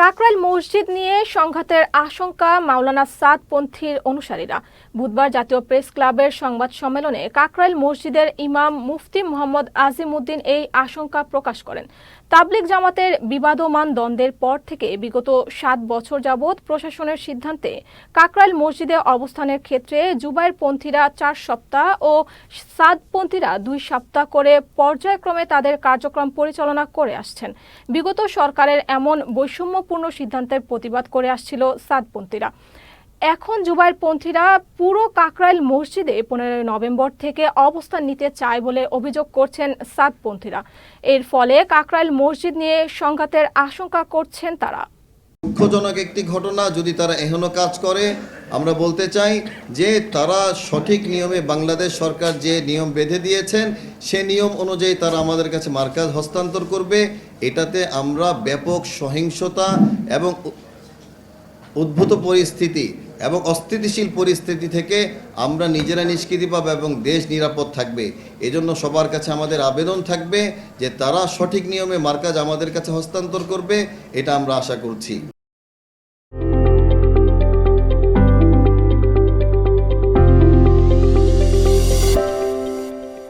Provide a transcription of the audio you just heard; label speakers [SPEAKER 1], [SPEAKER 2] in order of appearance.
[SPEAKER 1] কাকরাইল মসজিদ নিয়ে সংঘাতের আশঙ্কা মাওলানা সাদপন্থীর অনুসারীরা। বুধবার জাতীয় প্রেস ক্লাবের সংবাদ সম্মেলনে কাকরাইল মসজিদের ইমাম মুফতি মোহাম্মদ আজিমউদ্দিন এই আশঙ্কা প্রকাশ করেন। তাবলিগ জামাতের বিবাদমান দ্বন্দ্বের পর থেকে বিগত সাত বছর যাবৎ প্রশাসনের সিদ্ধান্তে কাকরাইল মসজিদে অবস্থানের ক্ষেত্রে জুবাইর পন্থীরা চার সপ্তাহ ও সাদপন্থীরা দুই সপ্তাহ করে পর্যায়ক্রমে তাদের কার্যক্রম পরিচালনা করে আসছেন। বিগত সরকারের এমন বৈষম্যপূর্ণ সিদ্ধান্তের প্রতিবাদ করে আসছিল সাদপন্থীরা এখন জুবাইর পন্থীরা পুরো কাকরাইল মসজিদে পনেরোই নভেম্বর থেকে অবস্থান নিতে চায় বলে অভিযোগ করছেন সাদপন্থীরা এর ফলে কাকরাইল মসজিদ নিয়ে সংঘাতের আশঙ্কা করছেন তারা।
[SPEAKER 2] দুঃখজনক একটি ঘটনা যদি তারা এখনও কাজ করে, আমরা বলতে চাই যে তারা সঠিক নিয়মে বাংলাদেশ সরকার যে নিয়ম বেঁধে দিয়েছেন, সে নিয়ম অনুযায়ী তারা আমাদের কাছে মার্কাজ হস্তান্তর করবে। এটাতে আমরা ব্যাপক সহিংসতা এবং উদ্ভূত পরিস্থিতি এবং অস্থিতিশীল পরিস্থিতি থেকে আমরা নিজেরা নিষ্কৃতি পাবো এবং দেশ নিরাপদ থাকবে। এজন্য সবার কাছে আমাদের আবেদন থাকবে যে তারা সঠিক নিয়মে মার্কাজ আমাদের কাছে হস্তান্তর করবে, এটা আমরা আশা করছি।